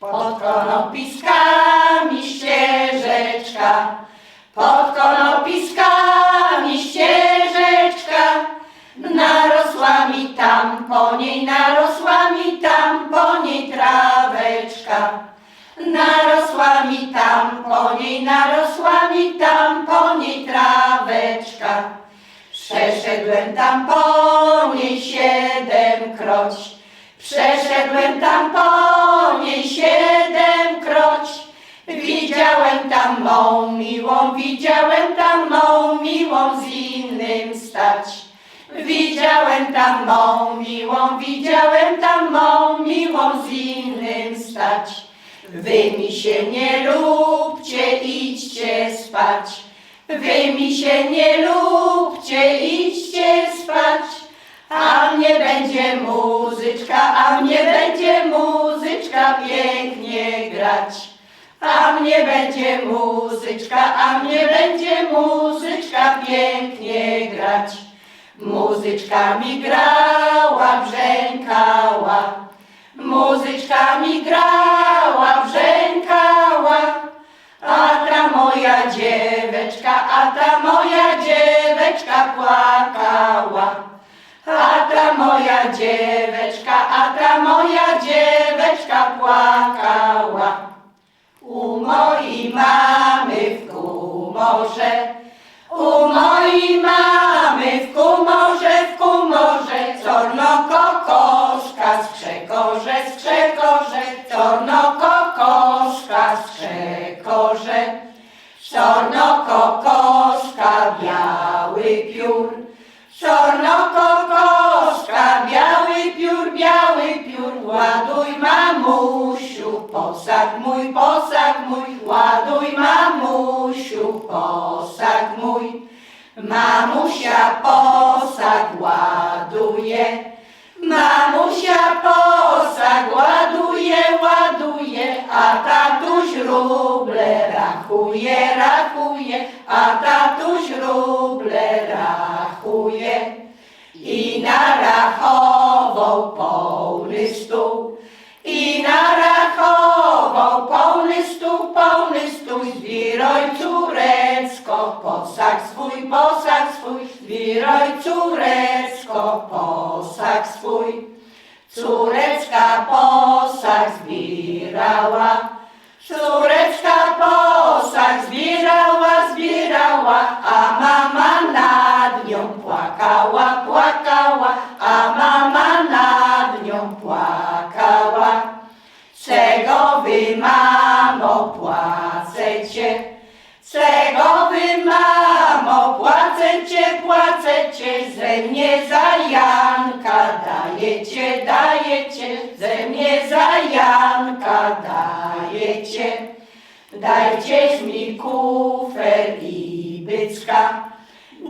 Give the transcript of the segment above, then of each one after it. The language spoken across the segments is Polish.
Pod konopiskami ścieżeczka, pod konopiskami ścieżeczka, narosła mi tam, po niej narosła mi tam, po niej traweczka. Narosła mi tam, po niej narosła mi tam, po niej traweczka. Przeszedłem tam po niej siedemkroć, przeszedłem tam po Widziałem tam mą miłą, widziałem tam mą miłą z innym stać. Widziałem tam mą miłą, widziałem tam mą miłą z innym stać. Wy mi się nie lubcie, idźcie spać. Wy mi się nie lubcie, idźcie spać. A mnie będzie muzyczka, a mnie będzie muzyczka pięknie grać. A mnie będzie muzyczka, a mnie będzie muzyczka pięknie grać. Muzyczka mi grała, brzękała. Muzyczka mi grała, brzękała. A ta moja dzieweczka, a ta moja dzieweczka płakała. A ta moja dzieweczka, a ta moja dzieweczka płakała. U mojej mamy w kumorze, w kumorze, cornokokoszka skrzekorze, skrzekorze, cornokokoszka skrzekorze, czarnokokoszka biały piór, czarnokokoszka biały piór, biały piór, ładuj mamusiu, posag mój, posag Mamusia posag ładuje, mamusia posag ładuje, ładuje, a tatuś ruble rachuje, rachuje, a tatuś ruble rachuje. I narachował pełny stół, i narachował pełny stół, pełny stół, zbiroj córecko, posag swój, posag swój, zbiroj córecko, posag swój. Córeczka posag Ze mnie za Janka dajecie, dajecie, ze mnie za Janka dajecie. Dajcie mi kufer i bycka,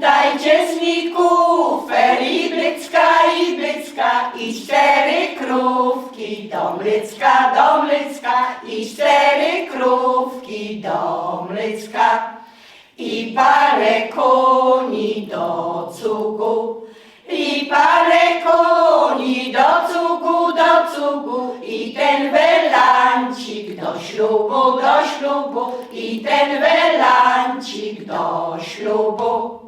dajcie mi kufer i bycka, i bycka, i cztery krówki do mlycka, do mlycka, i cztery krówki do mlycka i parę koni do cugu, i parę koni do cugu, do cugu, i ten welancik do ślubu, do ślubu, i ten welancik do ślubu.